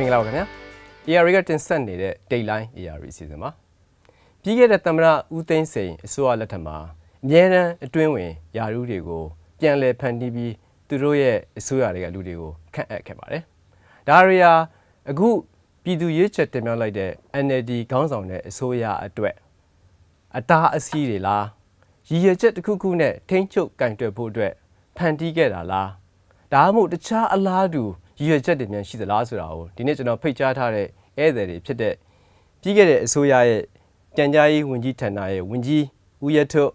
မင်္ဂလာပါခင်ဗျာ AR ကတင်ဆက်နေတဲ့ Dayline AR အစီအစဉ်ပါပြီးခဲ့တဲ့သမ္မတဦးသိန်းစိန်အစိုးရလက်ထက်မှာအမြဲတမ်းအတွင်းဝင်ယာရုတွေကိုပြန်လည်ဖန်တီးပြီးသူတို့ရဲ့အစိုးရတွေကလူတွေကိုခန့်အပ်ခဲ့ပါတယ်ဒါတွေဟာအခုပြည်သူရေးချက်တင်ပြလိုက်တဲ့ NLD ခေါင်းဆောင်တဲ့အစိုးရအတွက်အတားအဆီးတွေလားရည်ရွယ်ချက်တစ်ခုခုနဲ့ထိန်းချုပ်ကင်တွယ်ဖို့အတွက်ဖန်တီးခဲ့တာလားဒါမှမဟုတ်တခြားအလားတူ ရည်ရွယ်ချက်တွေများရှိသလားဆိုတာကိုဒီနေ့ကျွန်တော်ဖိတ်ကြားထားတဲ့ဧည့်သည်တွေဖြစ်တဲ့ပြီးခဲ့တဲ့အစိုးရရဲ့ကြံကြားရေးဝန်ကြီးဌာနရဲ့ဝန်ကြီးဦးရထွတ်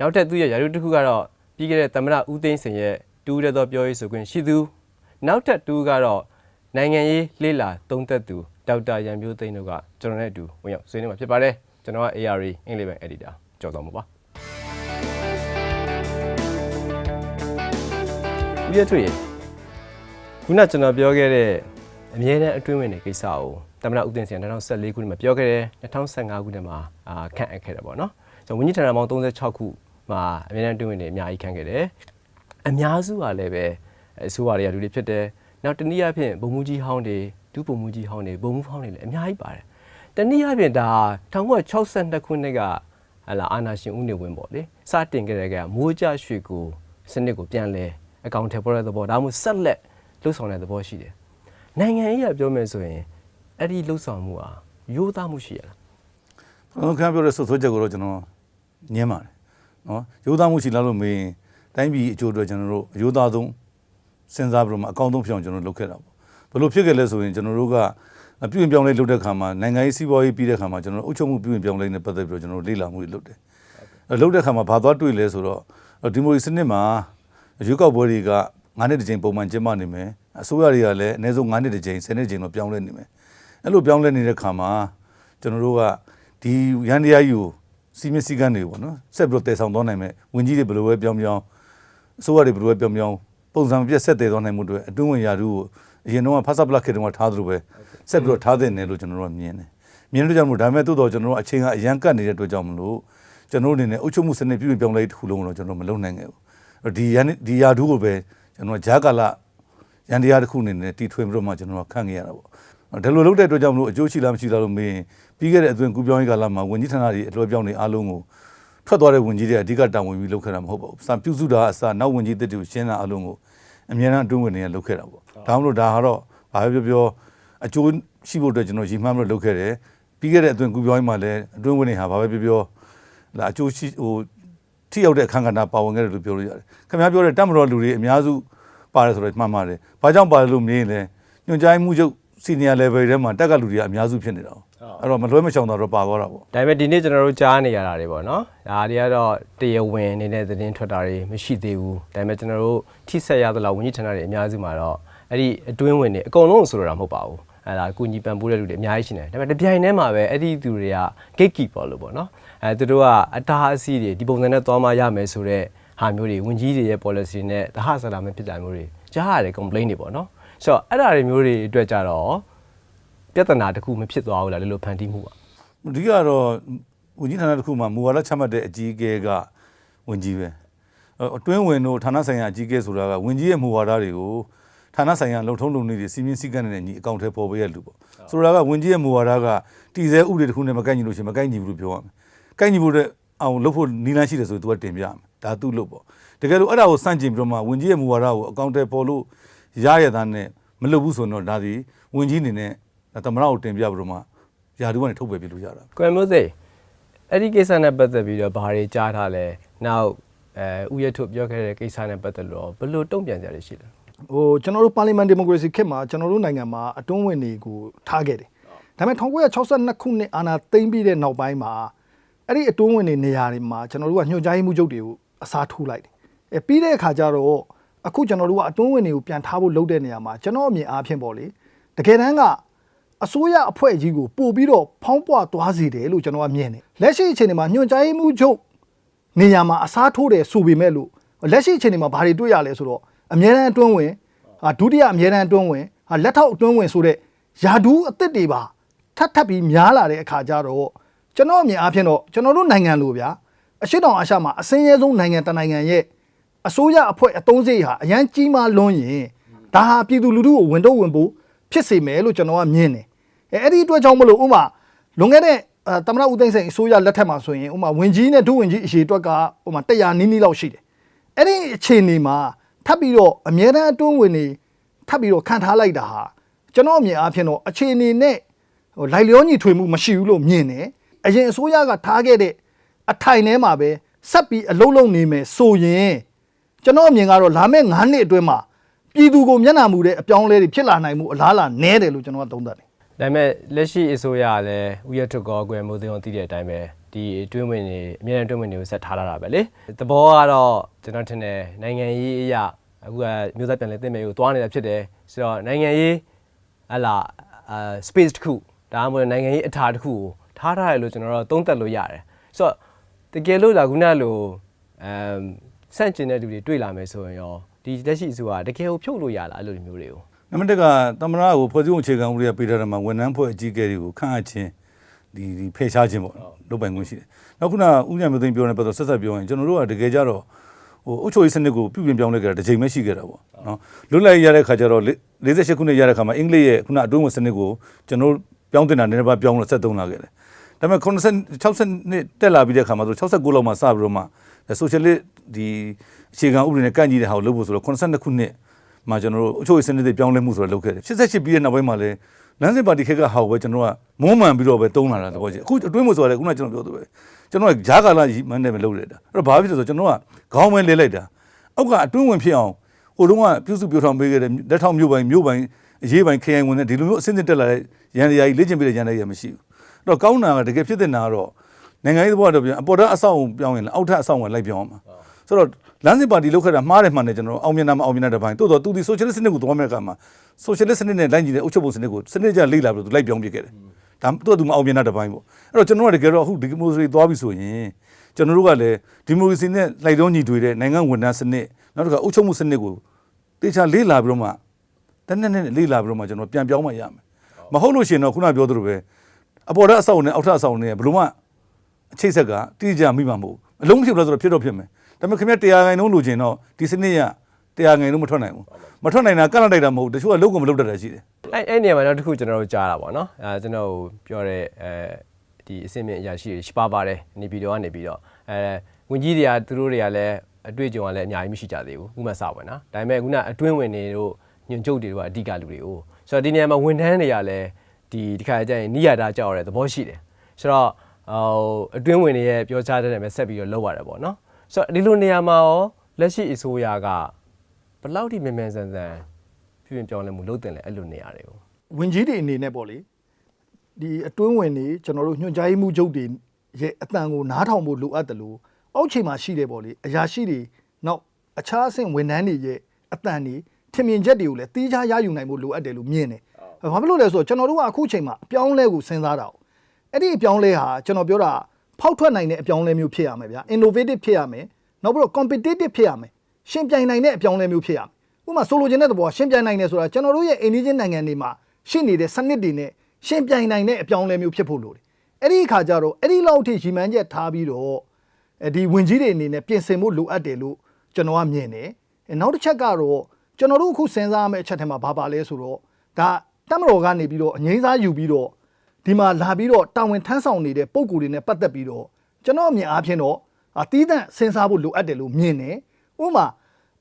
နောက်ထပ်သူရဲ့ရာထူးတစ်ခုကတော့ပြီးခဲ့တဲ့သမ္မတဦးသိန်းစိန်ရဲ့တူရသောပြောရေးဆိုခွင့်ရှိသူနောက်ထပ်တူကတော့နိုင်ငံရေးလှိလာသုံးသက်သူဒေါက်တာရန်မျိုးသိန်းတို့ကကျွန်တော်နဲ့အတူဝင်ရောက်ဆွေးနွေးမှာဖြစ်ပါတယ်ကျွန်တော်က ARA အင်္ဂလိပ်ပိုင်း editor ကြော်တော်မှာပါဦးရထွတ်ရေ ခုနကျွန်တော်ပြောခဲ့တဲ့အမြဲတမ်းအတွင်းဝင်တဲ့ကိစ္စကိုတမနာဥတင်စင်2014ခုနှစ်မှာပြောခဲ့တယ်2015ခုနှစ်မှာအာခန့်အပ်ခဲ့တယ်ပေါ့နော်ကျွန်တော်ဝန်ကြီးဌာနပေါင်း36ခုမှာအမြဲတမ်းအတွင်းဝင်တွေအများကြီးခန့်ခဲ့တယ်အများစုကလည်းပဲအစိုးရတွေကလူတွေဖြစ်တယ်နောက်တနည်းအားဖြင့်ဗုံမှုကြီးဟောင်းတွေဒုဗုံမှုကြီးဟောင်းတွေဗုံမှုဟောင်းတွေလည်းအများကြီးပါတယ်တနည်းအားဖြင့်ဒါ1962ခုနှစ်ကဟလာအာနာရှင်ဦးနေဝင်းပေါ့လေစတင်ခဲ့တဲ့ကမိုးကြရွှေကိုစနစ်ကိုပြန်လဲအကောင့်ထဲပေါ်တဲ့သဘောဒါမှမဟုတ်ဆက်လက် လှုပ်ဆောင်တဲ့သဘောရှိတယ်။နိုင်ငံရေးကပြောမယ်ဆိုရင်အဲ့ဒီလှုပ်ဆောင်မှုဟာရိုးသားမှုရှိရလားကျွန်တော်ခင်ဗျားပြောတဲ့ဆွဆွချက်ကိုတော့ကျွန်တော်ညင်းပါတယ်နော်ရိုးသားမှုရှိလားလို့မေးရင်တိုင်းပြည်အကျိုးအတွက်ကျွန်တော်တို့ရိုးသားဆုံးစဉ်းစားပြီးတော့မှအကောင်းဆုံးဖြစ်အောင်ကျွန်တော်လုပ်ခဲ့တာပေါ့ဘယ်လိုဖြစ်ခဲ့လဲဆိုရင်ကျွန်တော်တို့ကပြုရင်ပြောင်းလဲလုပ်တဲ့ခါမှာနိုင်ငံရေးစီးပွားရေးပြီးတဲ့ခါမှာကျွန်တော်တို့အုပ်ချုပ်မှုပြုရင်ပြောင်းလဲနေပတ်သက်ပြီးတော့ကျွန်တော်တို့လေ့လာမှုတွေလုပ်တယ်အဲလုပ်တဲ့ခါမှာဘာသွားတွေ့လဲဆိုတော့ဒီမိုကရေစီစနစ်မှာရွေးကောက်ပွဲတွေက 9နှစ်တစ်ကြိမ်ပုံမှန်ကျင်းပနေမယ်အစိုးရတွေကလည်းအနည်းဆုံး9နှစ်တစ်ကြိမ်10နှစ်တစ်ကြိမ်တော့ပြောင်းလဲနေမယ်အဲ့လိုပြောင်းလဲနေတဲ့ခါမှာကျွန်တော်တို့ကဒီရန်တရားယူစီမင်းစည်းကမ်းတွေပေါ့နော်ဆက်ပြီးတော့တည်ဆောင်သွားနိုင်မယ်ဝင်ကြီးတွေဘယ်လိုပဲပြောင်းပြောင်းအစိုးရတွေဘယ်လိုပဲပြောင်းပြောင်းပုံစံပြည့်ဆက်တည်သွားနိုင်မှုတွေအတွင်းဝင်ရာထူးကိုအရင်တော့ဖတ်စပ်ပလက်ခေတ်တုန်းကထားသလိုပဲဆက်ပြီးတော့ထားတဲ့နယ်လို့ကျွန်တော်တို့ကမြင်တယ်မြင်လို့ကြောင့်မလို့ဒါပေမဲ့တိုးတော့ကျွန်တော်တို့အချိန်ကအရန်ကတ်နေတဲ့အတွက်ကြောင့်မလို့ကျွန်တော်တို့အနေနဲ့အုပ်ချုပ်မှုစနစ်ပြုပြင်ပြောင်းလဲတစ်ခုလုံးတော့ကျွန်တော်မလုပ်နိုင်ခဲ့ဘူးဒီရန်ဒီရာထူးကိုပဲ ကျွန်တော်ဂျာကာလာရန်တရားတစ်ခုအနေနဲ့တီထွင်ပြီးတော့မှကျွန်တော်ကခန့်ခဲ့ရတာပေါ့ဒါလိုလုပ်တဲ့အတွက်ကြောင့်မလို့အကျိုးရှိလားမရှိလားလို့မေးရင်ပြီးခဲ့တဲ့အသွင်ကူပြောင်းရေးကာလမှာဝန်ကြီးဌာနတွေအလွှဲပြောင်းနေအားလုံးကိုထွက်သွားတဲ့ဝန်ကြီးတွေအဓိကတာဝန်ပြီးလုပ်ခဲ့တာမဟုတ်ပါဘူး။စံပြုစုတာအစနောက်ဝန်ကြီးတစ်တွေကိုရှင်းတာအားလုံးကိုအများအားအတွင်းဝင်တွေကလုပ်ခဲ့တာပေါ့။ဒါမှမဟုတ်ဒါကတော့ဘာပဲပြောပြောအကျိုးရှိဖို့အတွက်ကျွန်တော်ရည်မှန်းပြီးလုပ်ခဲ့တယ်။ပြီးခဲ့တဲ့အသွင်ကူပြောင်းရေးမှာလည်းအတွင်းဝင်တွေဟာဘာပဲပြောပြောလာအကျိုးရှိဟို ထိရောက်တဲ့အခန်းကဏ္ဍပါဝင်ခဲ့တယ်လို့ပြောလို့ရတယ်။ခင်ဗျားပြောတဲ့တက်မတော်လူတွေအများစုပါတယ်ဆိုတော့မှန်ပါတယ်။ဘာကြောင့်ပါတယ်လို့မြင်ရင်လည်းညွှန်ကြားမှုချုပ်စီနီယာ level ထဲမှာတက်ကလူတွေကအများစုဖြစ်နေတာ။အဲ့တော့မလွဲမချောင်တော့ပါသွားတာပေါ့။ဒါပေမဲ့ဒီနေ့ကျွန်တော်တို့ကြားနေရတာတွေပေါ့နော်။ဒါတွေကတော့တရားဝင်နေတဲ့သတင်းထွက်တာတွေမရှိသေးဘူး။ဒါပေမဲ့ကျွန်တော်တို့ထိဆက်ရသလောက်ဝန်ကြီးဌာနတွေအများစုမှာတော့အဲ့ဒီအတွင်းဝင်တွေအကုန်လုံးဆိုတော့တာမဟုတ်ပါဘူး။အဲ့ဒါကုညီပံပိုးတဲ့လူတွေအများကြီးရှိနေတယ်။ဒါပေမဲ့တစ်ပြိုင်တည်းမှာပဲအဲ့ဒီသူတွေက gatekeeper လို့ပေါ့နော်။ အဲသူတို့ကအတားအဆီးတွေဒီပုံစံနဲ့သွားမှရမယ်ဆိုတော့ဟာမျိုးတွေဝန်ကြီးတွေရဲ့ policy နဲ့တဟဆလာမဖြစ်တာမျိုးတွေကြားရတယ် complain တွေပေါ့နော်။ဆိုတော့အဲ့ဒါတွေမျိုးတွေအတွက်ကြတော့ပြဿနာတစ်ခုမဖြစ်သွားဘူးလားလို့လို့ဖန်တီးမှုပါအဓိကတော့ဝန်ကြီးဌာနတစ်ခုမှာမူဝါဒချမှတ်တဲ့အကြီးအကဲကဝန်ကြီးပဲအဲ့အတွင်းဝင်တို့ဌာနဆိုင်ရာအကြီးအကဲဆိုတာကဝန်ကြီးရဲ့မူဝါဒတွေကိုဌာနဆိုင်ရာလုံထုံးလုံနည်းတွေစီမင်းစည်းကမ်းတွေနဲ့ညီအကောင့်ထဲပေါ်ပေးရလူပေါ့ဆိုတာကဝန်ကြီးရဲ့မူဝါဒကတည်ဆဲဥပဒေတစ်ခုနဲ့မကိုက်ညီလို့ရှိရင်မကိုက်ညီဘူးလို့ပြောရမယ် ကိုက်ညီဖို့တဲ့အောင်လုပ်ဖို့နီးလန်းရှိတယ်ဆိုရင် तू ကတင်ပြရမယ်ဒါသူ့လို့ပေါ့တကယ်လို့အဲ့ဒါကိုစန့်ကျင်ပြီးတော့မှဝန်ကြီးရဲ့မူဝါဒကိုအကောင့်ထဲပေါ်လို့ရရတဲ့နဲ့မလုပ်ဘူးဆိုတော့ဒါဒီဝန်ကြီးအနေနဲ့သမရကိုတင်ပြပြီးတော့မှယာတူကနေထုတ်ပယ်ပြလို့ရတာကွယ်မျိုးစိအဲ့ဒီကိစ္စနဲ့ပတ်သက်ပြီးတော့ဘာတွေကြားထားလဲနောက်အဲဥယျာထုတ်ပြောခဲ့တဲ့ကိစ္စနဲ့ပတ်သက်လို့ဘယ်လိုတုံ့ပြန်ကြရရှိလဲဟိုကျွန်တော်တို့ပါလီမန်ဒီမိုကရေစီခေတ်မှာကျွန်တော်တို့နိုင်ငံမှာအတွင်းဝင်တွေကိုထားခဲ့တယ်။ဒါပေမဲ့1962ခုနှစ်အာဏာသိမ်းပြီးတဲ့နောက်ပိုင်းမှာ အဲ့ဒီအတွင်းဝင်တွေနေရာတွေမှာကျွန်တော်တို့ကညွှန်ကြားရေးမှုချုပ်တွေကိုအစားထိုးလိုက်တယ်။အဲပြီးတဲ့အခါကျတော့အခုကျွန်တော်တို့ကအတွင်းဝင်တွေကိုပြန်ထားဖို့လုပ်တဲ့နေရာမှာကျွန်တော်အမြင်အားဖြင့်ပေါ့လေတကယ်တမ်းကအစိုးရအဖွဲ့ကြီးကိုပို့ပြီးတော့ဖောင်းပွားသွားစေတယ်လို့ကျွန်တော်ကမြင်တယ်။လက်ရှိအခြေအနေမှာညွှန်ကြားရေးမှုချုပ်နေရာမှာအစားထိုးတယ်ဆိုပေမဲ့လို့လက်ရှိအချိန်တွေမှာဘာတွေတွေ့ရလဲဆိုတော့အမြဲတမ်းအတွင်းဝင်ဟာဒုတိယအမြဲတမ်းအတွင်းဝင်ဟာလက်ထောက်အတွင်းဝင်ဆိုတဲ့ယာဒူးအစ်စ်တွေပါထပ်ထပ်ပြီးများလာတဲ့အခါကျတော့ ကျွန်တော်အမြင်အားဖြင့်တော့ကျွန်တော်တို့နိုင်ငံလိုဗျာအရှိတောင်အာရှမှာအစင်းရဲဆုံးနိုင်ငံတစ်နိုင်ငံရဲ့အစိုးရအဖွဲ့အသုံးစရိတ်ဟာအရန်ကြီးမားလွန်းရင်ဒါဟာပြည်သူလူထုကိုဝင်တော့ဝင်ဖို့ဖြစ်စေမယ်လို့ကျွန်တော်ကမြင်တယ်အဲအဲ့ဒီအတွက်ကြောင့်မလို့ဥမာလွန်ခဲ့တဲ့အဲတမရဦးသိန်းစိန်အစိုးရလက်ထက်မှာဆိုရင်ဥမာဝင်ကြီးနဲ့ဒုဝင်ကြီးအရေးအတွက်ကဥမာ100နီးနီးလောက်ရှိတယ်အဲ့ဒီအခြေအနေမှာထပ်ပြီးတော့အမြဲတမ်းအတွင်းဝင်နေထပ်ပြီးတော့ခံထားလိုက်တာဟာကျွန်တော်အမြင်အားဖြင့်တော့အခြေအနေနဲ့ဟိုလိုက်လျောညီထွေမှုမရှိဘူးလို့မြင်တယ် အရင်အစိုးရကထားခဲ့တဲ့အထိုင်ထဲမှာပဲဆက်ပြီးအလုံးလုံးနေမယ်ဆိုရင်ကျွန်တော်အမြင်ကတော့လာမယ့်9နှစ်အတွင်းမှာပြည်သူကိုမျက်နှာမူတဲ့အပြောင်းအလဲတွေဖြစ်လာနိုင်မှုအလားအလာနည်းတယ်လို့ကျွန်တော်ကသုံးသပ်တယ်ဒါပေမဲ့လက်ရှိအစိုးရကလည်းဥယျာဉ်ထုတ်ကောကွယ်မိုးသိန်းအောင်တည်တဲ့အတိုင်းပဲဒီအတွင်းဝင်နေအများနဲ့အတွင်းဝင်တွေကိုဆက်ထားလာတာပဲလေသဘောကတော့ကျွန်တော်ထင်တယ်နိုင်ငံရေးအရာအခုကမျိုးသားပြန်လည်သင့်မြတ်ကိုတွားနေတာဖြစ်တယ်ဆိုတော့နိုင်ငံရေးဟလာအာ space တစ်ခုဒါမှမဟုတ်နိုင်ငံရေးအထာတစ်ခုကို ထားထားရလို့ကျွန်တော်တို့သုံးသပ်လို့ရတယ်ဆိုတော့တကယ်လို့လာခုနလိုအမ်ဆန့်ကျင်တဲ့လူတွေတွေ့လာမယ်ဆိုရင်ရောဒီလက်ရှိအစိုးရတကယ်ကိုဖြုတ်လို့ရလားအဲ့လိုမျိုးတွေကိုနံပါတ်1ကသမရကိုဖွဲ့စည်းပုံအခြေခံဥပဒေကပေးထားတယ်မှာဝန်ထမ်းဖွဲ့အကြီးအကဲတွေကိုခန့်အပ်ခြင်းဒီဒီဖယ်ရှားခြင်းပေါ့လုပ်ပိုင်ခွင့်ရှိတယ်။နောက်ခုနဦးညံမျိုးသိန်းပြောနေပတ်တော့ဆက်ဆက်ပြောရင်ကျွန်တော်တို့ကတကယ်ကြတော့ဟိုအုပ်ချုပ်ရေးစနစ်ကိုပြုပြင်ပြောင်းလဲကြတာတစ်ချိန်ပဲရှိခဲ့တာပေါ့နော်။လွတ်လပ်ရေးရတဲ့ခါကျတော့48ခုနှစ်ရတဲ့ခါမှာအင်္ဂလိပ်ရဲ့ခုနအတွင်းဝင်စနစ်ကိုကျွန်တော်တို့ပြောင်းတင်တာနည်းနည်းပါးပြောင်းလို့73လာခဲ့တယ်။ ဒါပေမဲ့80 60နှစ်တက်လာပြီးတဲ့ခါမှာဆို69လောက်မှစပြီးတော့မှဆိုရှယ်လစ်ဒီအခြေခံဥပဒေနဲ့ကန့်ညီတဲ့ဟာကိုလုပ်ဖို့ဆိုတော့82ခုနှစ်မှာကျွန်တော်တို့အချို့စနစ်တွေပြောင်းလဲမှုဆိုတာလုပ်ခဲ့တယ်88ပြီးတဲ့နောက်ပိုင်းမှာလည်းလမ်းစဉ်ပါတီခက်ကဟာကိုပဲကျွန်တော်တို့ကမုန်းမှန်ပြီးတော့ပဲတုံးလာတာတဘောကြီးအခုအတွင်းမှာဆိုရတယ်ခုနကကျွန်တော်ပြောသလိုပဲကျွန်တော်ကဂျားကာလာမှန်းတယ်ပဲလုပ်ရတာအဲ့တော့ဘာဖြစ်လဲဆိုတော့ကျွန်တော်ကခေါင်းမဲလဲလိုက်တာအောက်ကအတွင်းဝင်ဖြစ်အောင်ဟိုတုန်းကပြုစုပြောထောင်ပေးခဲ့တဲ့လက်ထောက်မြို့ပိုင်းမြို့ပိုင်းအရေးပိုင်းခရိုင်ဝင်တဲ့ဒီလိုမျိုးအစင်းစင်းတက်လာတဲ့ရန်ရာကြီးလေ့ကျင့်ပေးတဲ့ရန်ရာကြီးမရှိဘူးအဲ့ တော့ကောင်းတာကတကယ်ဖြစ်တဲ့နာကတော့နိုင်ငံရေးသဘောတော့ပြန်အပေါ်တက်အဆောက်အုံပြောင်းရင်လည်းအောက်ထပ်အဆောက်အုံလိုက်ပြောင်းအောင်ပါဆိုတော့လမ်းစဉ်ပါတီလောက်ခဲ့တာမှားတယ်မှန်တယ်ကျွန်တော်အောင်မြင်တာမအောင်မြင်တာတစ်ပိုင်းတိုးတော့သူဒီဆိုရှယ်လစ်စနစ်ကိုသွားမဲ့ကမှာဆိုရှယ်လစ်စနစ်နဲ့လိုက်ညီတဲ့အုပ်ချုပ်ပုံစနစ်ကိုစနစ်ကြလေ့လာပြီးသူလိုက်ပြောင်းပြခဲ့တယ်ဒါသူကသူမအောင်မြင်တာတစ်ပိုင်းပေါ့အဲ့တော့ကျွန်တော်ကတကယ်တော့အခုဒီမိုကရေစီသွားပြီဆိုရင်ကျွန်တော်တို့ကလည်းဒီမိုကရေစီနဲ့လိုက်တော့ညီတွေတဲ့နိုင်ငံဝန်ထမ်းစနစ်နောက်တစ်ခါအုပ်ချုပ်မှုစနစ်ကိုတေချာလေ့လာပြီးတော့မှတနေ့နဲ့လေ့လာပြီးတော့မှကျွန်တော်ပြန်ပြောင်းမှရမယ်မဟုတ်လို့ရှိရင်တော့ခုနပြောသလိုပဲ အပေါ်တက်အဆောက်နဲ့အောက်ထပ်အဆောက်နဲ့ဘယ်လိုမှအချိတ်ဆက်ကတိကျမိမှာမဟုတ်အလုံးမဖြစ်ဘူးလားဆိုတော့ဖြစ်တော့ဖြစ်မယ်ဒါပေမဲ့ခင်ဗျတရားငိုင်လုံးလိုချင်တော့ဒီစနစ်ရတရားငိုင်လုံးမထွက်နိုင်ဘူးမထွက်နိုင်တာကန့်လိုက်တာမဟုတ်တချို့ကလုံးကမလုံးတတ်တာရှိတယ်အဲ့အဲ့နေရာမှာနောက်တစ်ခုကျွန်တော်တို့ကြားတာပေါ့နော်အဲကျွန်တော်ပြောတဲ့အဲဒီအစင်မြင့်အရာရှိတွေရှပါပါတယ်နေပြည်တော်ကနေပြီးတော့အဲဝင်ကြီးတွေကသူတို့တွေကလည်းအတွေ့အကြုံကလည်းအများကြီးမရှိကြသေးဘူးဥမစဝင်နော်ဒါပေမဲ့ခုနအတွင်းဝင်တွေတို့ညွန်ကျုပ်တွေတို့ကအဓိကလူတွေကိုဆိုတော့ဒီနေရာမှာဝန်ထမ်းတွေကလည်း ဒီဒီခါကျရင်နိယတာကြောက်ရတဲ့သဘောရှိတယ်ဆိုတော့ဟိုအတွင်းဝင်တွေရဲ့ပြောချတဲ့နေရာမှာဆက်ပြီးတော့လောက်ရတယ်ပေါ့နော်ဆိုတော့ဒီလိုနေရာမှာရောလက်ရှိအစိုးရကဘယ်လောက်ထိမြန်မြန်ဆန်ဆန်ပြင်ပြောင်းလဲမှုလုပ်တင်လဲအဲ့လိုနေရာတွေကိုဝင်ကြီးတွေအနေနဲ့ပေါ့လေဒီအတွင်းဝင်တွေကျွန်တော်တို့ညွှန်ကြားရေးမှုချုပ်တွေရဲ့အတန်ကိုနားထောင်ဖို့လိုအပ်တယ်လို့အောက်ခြေမှာရှိတယ်ပေါ့လေအရာရှိတွေနောက်အခြားအဆင့်ဝန်ထမ်းတွေရဲ့အတန်တွေထင်မြင်ချက်တွေကိုလည်းတီးခြားရယူနိုင်ဖို့လိုအပ်တယ်လို့မြင်တယ်။ ဘာဖြစ်လို့လဲဆိုတော့ကျွန်တော်တို့ကအခုချိန်မှာအပြောင်းအလဲကိုစဉ်းစားတာ哦အဲ့ဒီအပြောင်းအလဲဟာကျွန်တော်ပြောတာဖောက်ထွက်နိုင်တဲ့အပြောင်းအလဲမျိုးဖြစ်ရမယ်ဗျာ innovative ဖြစ်ရမယ်နောက်ပြီးတော့ competitive ဖြစ်ရမယ်ရှင်ပြိုင်နိုင်တဲ့အပြောင်းအလဲမျိုးဖြစ်ရမယ်ဥပမာဆိုလိုချင်တဲ့သဘောကရှင်ပြိုင်နိုင်တယ်ဆိုတာကျွန်တော်တို့ရဲ့အိန္ဒိချင်းနိုင်ငံတွေမှာရှိနေတဲ့စနစ်တွေနဲ့ရှင်ပြိုင်နိုင်တဲ့အပြောင်းအလဲမျိုးဖြစ်ဖို့လိုတယ်အဲ့ဒီအခါကျတော့အဲ့ဒီလောက်ထိရီမန်းချက်ထားပြီးတော့အဲဒီဝင်ကြီးတွေအနေနဲ့ပြင်ဆင်ဖို့လိုအပ်တယ်လို့ကျွန်တော်ကမြင်တယ်အဲနောက်တစ်ချက်ကတော့ကျွန်တော်တို့အခုစဉ်းစားရမယ့်အချက်ထဲမှာဘာပါလဲဆိုတော့ဒါ တမတော်ကနေပြီးတော့အငိမ့်စားယူပြီးတော့ဒီမှာလာပြီးတော့တာဝန်ထမ်းဆောင်နေတဲ့ပုံကိုယ်တွေနဲ့ပတ်သက်ပြီးတော့ကျွန်တော်အမြင်အားဖြင့်တော့အတီးတန့်စဉ်းစားဖို့လိုအပ်တယ်လို့မြင်တယ်။ဥပမာ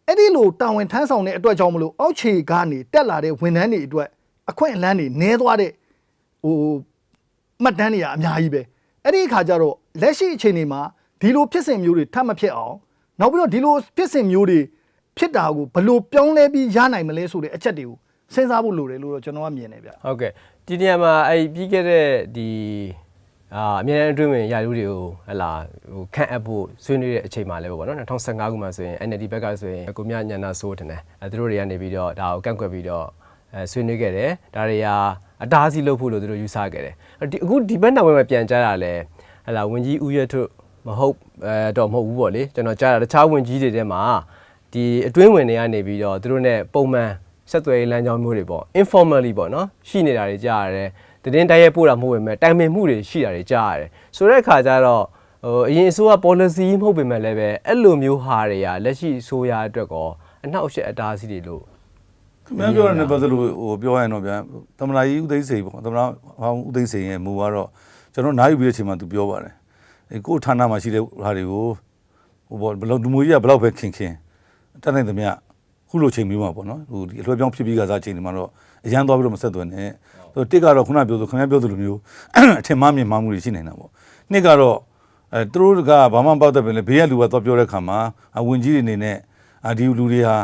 အဲ့ဒီလိုတာဝန်ထမ်းဆောင်တဲ့အတွက်ကြောင့်မလို့အောက်ခြေကနေတက်လာတဲ့ဝန်ထမ်းတွေအတွက်အခွင့်အလမ်းတွေနည်းသွားတဲ့ဟိုမှတ်တမ်းတွေကအများကြီးပဲ။အဲ့ဒီအခါကျတော့လက်ရှိအခြေအနေမှာဒီလိုဖြစ်စဉ်မျိုးတွေထပ်မဖြစ်အောင်နောက်ပြီးတော့ဒီလိုဖြစ်စဉ်မျိုးတွေဖြစ်တာကိုဘယ်လိုပြောင်းလဲပြီးရနိုင်မလဲဆိုတဲ့အချက်တွေကို စဉ်းစားဖို့လိုတယ်လို့တော့ကျွန်တော်ကမြင်တယ်ဗျ။ဟုတ်ကဲ့ဒီနေရာမှာအဲ့ပြီးခဲ့တဲ့ဒီအာအမြဲတမ်းအတွင်းဝင်ရာထူးတွေကိုဟလာဟိုခန့်အပ်ဖို့ဆွေးနွေးတဲ့အချိန်မှာလည်းပေါ့နော်2015ခုမှဆိုရင် NLD ဘက်ကဆိုရင်ကိုမြညာနာဆိုးထင်တယ်အဲသူတို့တွေကနေပြီးတော့ဒါကိုကန့်ကွက်ပြီးတော့အဲဆွေးနွေးခဲ့တယ်ဒါတွေဟာအတားအဆီးလုပ်ဖို့လို့သူတို့ယူဆခဲ့တယ်ဒီအခုဒီဘက်နောက်ပိုင်းမှာပြန်ကြားတာလဲဟလာဝင်ကြီးဦးရထုတ်မဟုတ်အဲတော့မဟုတ်ဘူးပေါ့လေကျွန်တော်ကြားတာတခြားဝင်ကြီးတွေထဲမှာဒီအတွင်းဝင်တွေကနေပြီးတော့သူတို့ ਨੇ ပုံမှန် ဆက်သွယ်ရေးလမ်းကြောင်းမျိုးတွေပေါ့ informally ပေါ့နော်ရှိနေတာတွေကြားရတယ်တည်င်းတိုက်ရိုက်ပို့တာမဟုတ်ပေမဲ့တိုင်ပင်မှုတွေရှိတာတွေကြားရတယ်ဆိုတဲ့အခါကျတော့ဟိုအရင်အစိုးရ policy မဟုတ်ပေမဲ့လည်းပဲအဲ့လိုမျိုးဟာတွေကလက်ရှိအစိုးရအတွက်ကောအနောက်အရှက်အတားအဆီးတွေလို့ခင်ဗျားပြောရတဲ့ပတ်သက်လို့ဟိုပြောရရင်တော့ဗျာသမနာကြီးဦးသိန်းစိန်ပေါ့သမနာဟောင်းဦးသိန်းစိန်ရဲ့မူကတော့ကျွန်တော်နားယူပြီးတဲ့အချိန်မှာသူပြောပါတယ်အဲကိုယ့်ဌာနမှာရှိတဲ့ဟာတွေကိုဟိုဘောဘယ်လောက်လူမျိုးကြီးကဘယ်လောက်ပဲခင်ခင်တက်နိုင်သမျှ ခုလိုချိန်မျိုးမှာပေါ့နော်ဟိုဒီအလွယ်ပြောင်းဖြစ်ပြီးကစားချိန်တွေမှာတော့အရန်သွားပြီးတော့မဆက်သွယ်နဲ့ဆိုတစ်ကတော့ခုနပြောဆိုခင်ဗျားပြောသလိုမျိုးအထင်မှားမြင်မှားမှုတွေရှိနေတာပေါ့နှစ်ကတော့အဲသူတို့ကဘာမှမပေါက်တဲ့ပဲလေဘေးကလူကသွားပြောတဲ့ခါမှာအဝင်ကြီးတွေအနေနဲ့အာဒီလူတွေဟာ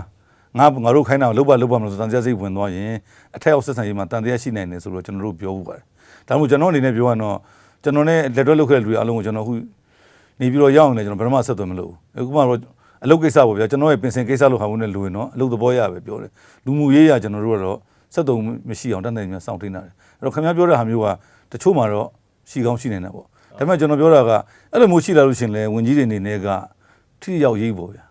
ငါငါတို့ခိုင်းတာကိုလောက်ပါလောက်ပါမလို့တန်တရားစိတ်ဝင်သွားရင်အထက်အောက်ဆက်ဆံရေးမှာတန်တရားရှိနိုင်တယ်ဆိုတော့ကျွန်တော်တို့ပြောဦးပါတယ်ဒါမှမဟုတ်ကျွန်တော်အနေနဲ့ပြောရတော့ကျွန်တော်နဲ့လက်တွဲလုပ်ခဲ့တဲ့လူတွေအားလုံးကိုကျွန်တော်ခုနေပြီးတော့ရောက်အောင်လည်းကျွန်တော်ဘယ်တော့မှဆက်သွယ်မလုပ်ဘူးအခုမှတော့ အလုပ်ကိစ္စပေါ့ဗျာကျွန်တော်ရဲ့ပင်စင်ကိစ္စလို့ဟာဘူးနဲ့လူရင်တော့အလုပ်သဘောရပဲပြောတယ်လူမှုရေးရကျွန်တော်တို့ကတော့ဆက်သွယ်မှုမရှိအောင်တတ်နိုင်များစောင့်ထိန်းတာတယ်အဲ့တော့ခင်ဗျားပြောတဲ့ဟာမျိုးကတချို့မှာတော့ရှိကောင်းရှိနေတယ်ပေါ့ဒါပေမဲ့ကျွန်တော်ပြောတာကအဲ့လိုမျိုးရှိလာလို့ရှရင်လေဝင်ကြီးတွေအနေနဲ့ကထိရောက်ရေးပေါ့ဗျာ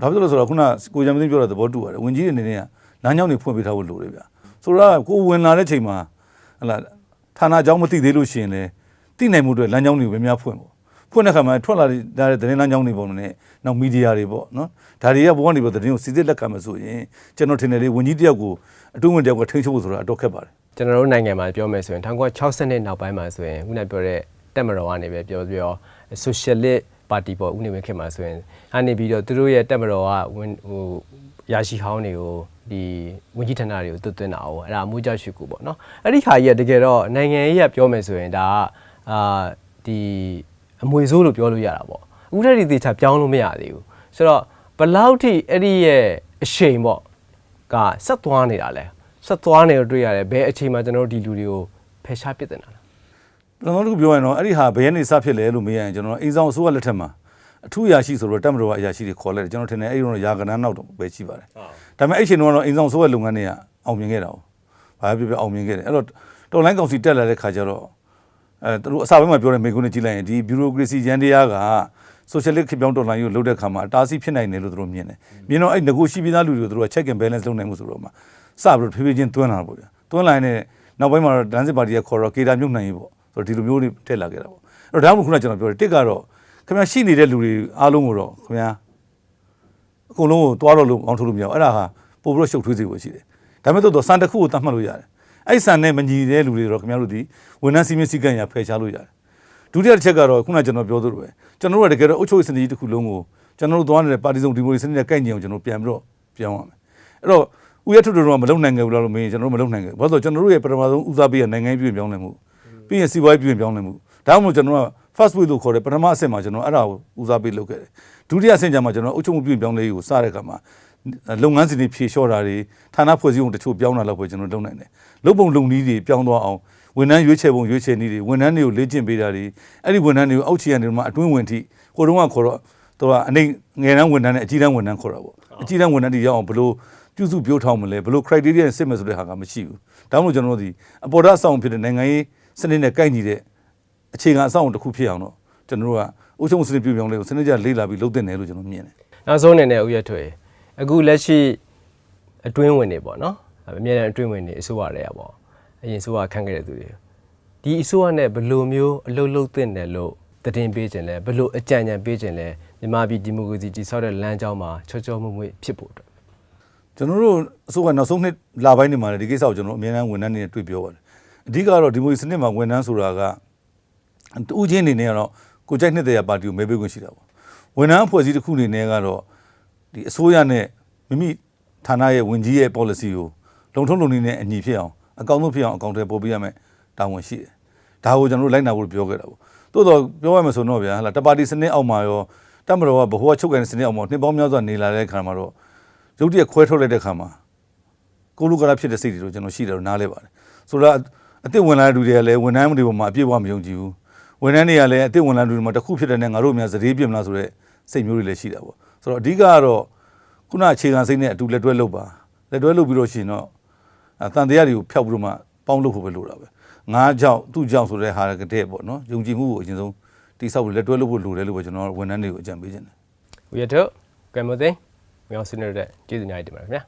ဘာဖြစ်လို့လဲဆိုတော့ခုနကိုရမသိပြောတဲ့သဘောတူပါတယ်ဝင်ကြီးတွေအနေနဲ့ကလမ်းကြောင်းတွေဖွင့်ပေးထားဖို့လိုတယ်ဗျာဆိုတော့ကိုဝင်လာတဲ့ချိန်မှာဟလာဌာနအကြောင်းမသိသေးလို့ရှိရင်လည်းသိနိုင်မှုအတွက်လမ်းကြောင်းတွေပဲများဖွင့်ပေါ့ ဖွင့်တဲ့ခါမှာထွက်လာတဲ့သတင်းလမ်းကြောင်းတွေပုံနဲ့နောက်မီဒီယာတွေပေါ့နော်ဒါတွေကဘောကနေပေါ့သတင်းကိုစီစစ်လက်ခံမှဆိုရင်ကျွန်တော်ထင်တယ်လေဝင်ကြီးတယောက်ကိုအတွင်းဝင်တယောက်ကထိန်းချုပ်ဖို့ဆိုတာအတော့ခက်ပါတယ်ကျွန်တော်တို့နိုင်ငံမှာပြောမယ်ဆိုရင်1960နှစ်နောက်ပိုင်းမှာဆိုရင်ခုနပြောတဲ့တက်မတော်ကနေပဲပြောပြော socialist party ပေါ့ဦးနေဝင်းခင်မှာဆိုရင်အနေပြီးတော့သူတို့ရဲ့တက်မတော်ကဝင်ဟိုရရှိဟောင်းတွေကိုဒီဝင်ကြီးဌာနတွေကိုတွတ်သွင်းတာ哦အဲ့ဒါအမှုကြောက်ရှိကူပေါ့နော်အဲ့ဒီခါကြီးကတကယ်တော့နိုင်ငံရေးကပြောမယ်ဆိုရင်ဒါကအာဒီ အမွေဆိုးလို့ပြောလို့ရတာပေါ့အခုထက်ဒီသေချာပြောင်းလို့မရသေးဘူးဆိုတော့ဘယ်လောက်ထိအဲ့ဒီရဲ့အရှိန်ပေါ့ကဆက်သွားနေတာလဲဆက်သွားနေတော့တွေ့ရတယ်ဘယ်အချိန်မှာကျွန်တော်တို့ဒီလူတွေကိုဖယ်ရှားပစ်တင်တာလဲကျွန်တော်တို့ပြောရင်တော့အဲ့ဒီဟာဘယ်ကနေစဖြစ်လဲလို့မေးရရင်ကျွန်တော်အိမ်ဆောင်အစိုးရလက်ထက်မှာအထူးအရာရှိဆိုတော့တက်မတော်ကအရာရှိတွေခေါ်လိုက်တယ်ကျွန်တော်ထင်တယ်အဲ့ဒီတော့ရာကနန်းနောက်တော့ပဲရှိပါတယ်ဒါပေမဲ့အဲ့ချိန်တုန်းကတော့အိမ်ဆောင်အစိုးရလုပ်ငန်းတွေကအောင်မြင်ခဲ့တာ哦ဘာပဲပြောပြောအောင်မြင်ခဲ့တယ်အဲ့တော့တော်လိုင်းကောင်စီတက်လာတဲ့ခါကျတော့ အဲသူတို့အစပိုင်းမှာပြောတဲ့မိကုန်းနဲ့ကြည့်လိုက်ရင်ဒီဘီရိုကရေစီရန်တရားကဆိုရှယ်လစ်ခေတ်ပြောင်းတော်လှန်ရေးကိုလုပ်တဲ့ခါမှာအတားအဆီးဖြစ်နိုင်တယ်လို့သူတို့မြင်တယ်မြင်တော့အဲ့ငကိုရှိပြီးသားလူတွေကိုသူတို့က check and balance လုပ်နိုင်မှုဆိုတော့မှစပြီးတော့ဖြည်းဖြည်းချင်းတွန်းလာတာပေါ့ဗျာတွန်းလာရင်နောက်ပိုင်းမှာတော့ဒန်းစစ်ပါတီကခေါ်တော့ကေတာမြုပ်နိုင်ရေးပေါ့ဆိုတော့ဒီလိုမျိုးတွေထည့်လာခဲ့တာပေါ့အဲ့တော့ဒါမှမဟုတ်ခုနကကျွန်တော်ပြောတယ်တစ်ကတော့ခင်ဗျားရှိနေတဲ့လူတွေအားလုံးကိုတော့ခင်ဗျားအကုန်လုံးကိုတွားတော့လို့အောင်ထုတ်လို့မရဘူးအဲ့ဒါဟာပို့ပြီးတော့ရှုပ်ထွေးစေဖို့ရှိတယ်ဒါပေမဲ့တော့စံတစ်ခုကိုတတ်မှတ်လို့ရတယ် အဲ့စံနဲ့မညီတဲ့လူတွေတော့ခင်ဗျားတို့ဒီဝန်ထမ်းစီမင်းစည်းကမ်းရဖယ်ရှားလို့ရတယ်ဒုတိယတစ်ချက်ကတော့ခုနကကျွန်တော်ပြောသလိုပဲကျွန်တော်တို့ကတကယ်တော့အုပ်ချုပ်ရေးစနစ်ကြီးတစ်ခုလုံးကိုကျွန်တော်တို့သွားနေတဲ့ပါတီစုံဒီမိုကရေစီစနစ်နဲ့ကိုက်ညီအောင်ကျွန်တော်ပြန်ပြီးတော့ပြောင်းရမယ်အဲ့တော့ဥရထုတော်တော်မလုံနိုင်ခဲ့ဘူးလားလို့မေးရင်ကျွန်တော်တို့မလုံနိုင်ခဲ့ဘူးဘာလို့လဲဆိုတော့ကျွန်တော်တို့ရဲ့ပထမဆုံးဦးစားပေးရနိုင်ငံရေးပြည်ပြောင်းလဲမှုပြီးရင်စီးပွားရေးပြည်ပြောင်းလဲမှုဒါမှမဟုတ်ကျွန်တော်က first way လို့ခေါ်တဲ့ပထမအဆင့်မှာကျွန်တော်အဲ့ဒါကိုဦးစားပေးလုပ်ခဲ့တယ်ဒုတိယအဆင့်ကျမှကျွန်တော်အုပ်ချုပ်မှုပြည်ပြောင်းလဲရေးကိုစတဲ့အခါမှာလုပ်ငန်းစဉ်တွေဖြေလျှော့တာတွေဌာနဖွဲ့စည်းပုံတချို့ပြောင်းတာလောက်ပဲကျွန်တော်လုပ်နိုင်တယ် လုပ်ပုံလုပ်နည်းတွေပြောင်းသွားအောင်ဝန်ထမ်းရွေးချယ်ပုံရွေးချယ်နည်းတွေဝန်ထမ်းတွေကိုလေ့ကျင့်ပေးတာတွေအဲ့ဒီဝန်ထမ်းတွေကိုအောက်ခြေကနေမှအတွင်းဝင်ထိဟိုတုန်းကခေါ်တော့သူကအနိုင်ငယ်တန်းဝန်ထမ်းနဲ့အကြီးတန်းဝန်ထမ်းခေါ်တာပေါ့အကြီးတန်းဝန်ထမ်းတွေရောက်အောင်ဘလို့ပြုစုပြောထောင်မလဲဘလို့ criteria စစ်မယ်ဆိုတဲ့ဟာကမရှိဘူးဒါမှမဟုတ်ကျွန်တော်တို့ဒီအပေါ်ဓာတ်အဆောင်ဖြစ်တဲ့နိုင်ငံရေးစနစ်နဲ့ကိုက်ညီတဲ့အခြေခံအဆောင်တစ်ခုဖြစ်အောင်တော့ကျွန်တော်တို့ကအုပ်ချုပ်မှုစနစ်ပြုပြောင်းလဲကိုစနစ်ကြလေးလာပြီးလုပ်တင်တယ်လို့ကျွန်တော်မြင်တယ်နောက်ဆုံးအနေနဲ့ဦးရထွေအခုလက်ရှိအတွင်းဝင်နေပေါ့နော် အမြဲတမ်းအတွင်းဝင်နေအစိုးရတွေကပေါ့အရင်အစိုးရခန့်ခဲ့တဲ့သူတွေဒီအစိုးရနဲ့ဘယ်လိုမျိုးအလုပ်လုပ်သင့်တယ်လို့တည်င်းပေးခြင်းလဲဘယ်လိုအကြံဉာဏ်ပေးခြင်းလဲမြန်မာပြည်ဒီမိုကရေစီတည်ဆောက်တဲ့လမ်းကြောင်းမှာချောချောမွေ့မွေ့ဖြစ်ဖို့အတွက်ကျွန်တော်တို့အစိုးရနောက်ဆုံးနှစ်လပိုင်းနေမှာလည်းဒီကိစ္စကိုကျွန်တော်အများအားဝန်ထမ်းတွေနဲ့တွေ့ပြောပါတယ်အဓိကတော့ဒီမိုကရေစီစနစ်မှာဝန်ထမ်းဆိုတာကတူးချင်းအနေနဲ့ကတော့ကိုကြိုက်နှစ်တဲ့ပါတီကိုမဲပေးခွင့်ရှိတာပေါ့ဝန်ထမ်းအဖွဲ့အစည်းတစ်ခုအနေနဲ့ကတော့ဒီအစိုးရနဲ့မိမိဌာနရဲ့ဝန်ကြီးရဲ့ policy ကို လုံထုံးလုံနည်းနဲ့အညီဖြစ်အောင်အကောင့်ဆုံးဖြစ်အောင်အကောင့်ထဲပို့ပေးရမယ်တာဝန်ရှိတယ်ဒါကိုကျွန်တော်တို့လိုက်နာဖို့ပြောခဲ့တာပေါ့တိုးတော့ပြောရမယ်ဆိုတော့ဗျာဟလာတပါတီစနစ်အောက်မှာရောတက်မတော်ကဘဟုကချုပ်ကန်တဲ့စနစ်အောက်မှာနှစ်ပေါင်းများစွာနေလာတဲ့ခါမှာတော့ရုပ်တရက်ခွဲထုတ်လိုက်တဲ့ခါမှာကိုလူကရဖြစ်တဲ့စိတ်တွေတော့ကျွန်တော်ရှိတယ်လို့နားလဲပါတယ်ဆိုတော့အစ်စ်ဝင်လာတဲ့လူတွေကလည်းဝန်ထမ်းတွေပေါ်မှာအပြည့်အဝမယုံကြည်ဘူးဝန်ထမ်းတွေကလည်းအစ်စ်ဝင်လာတဲ့လူတွေမှာတစ်ခုဖြစ်တဲ့နဲ့ငါတို့များစရေးပြစ်မလားဆိုတော့စိတ်မျိုးတွေလည်းရှိတာပေါ့ဆိုတော့အဓိကကတော့ခုနအခြေခံစိတ်နဲ့အတူလက်တွဲလုပ်ပါလက်တွဲလုပ်ပြီးတော့ရှင်တော့အ တန်တရားတွေကိုဖျောက်ပြီးတော့မှပေါင်းလုပ်ဖို့ပဲလိုတာပဲငါးကြောက်သူ့ကြောက်ဆိုတဲ့ဟာကတည်းကပေါ့နော်ယုံကြည်မှုကိုအရင်ဆုံးတိဆောက်ပြီးလက်တွဲလုပ်ဖို့လိုတယ်လို့ပဲကျွန်တော်ဝန်ထမ်းတွေကိုအကြံပေးခြင်းတယ်ဦးရထွကဲမသိမြောင်စနေတဲ့ကျေးဇူးများတင်ပါတယ်ခင်ဗျာ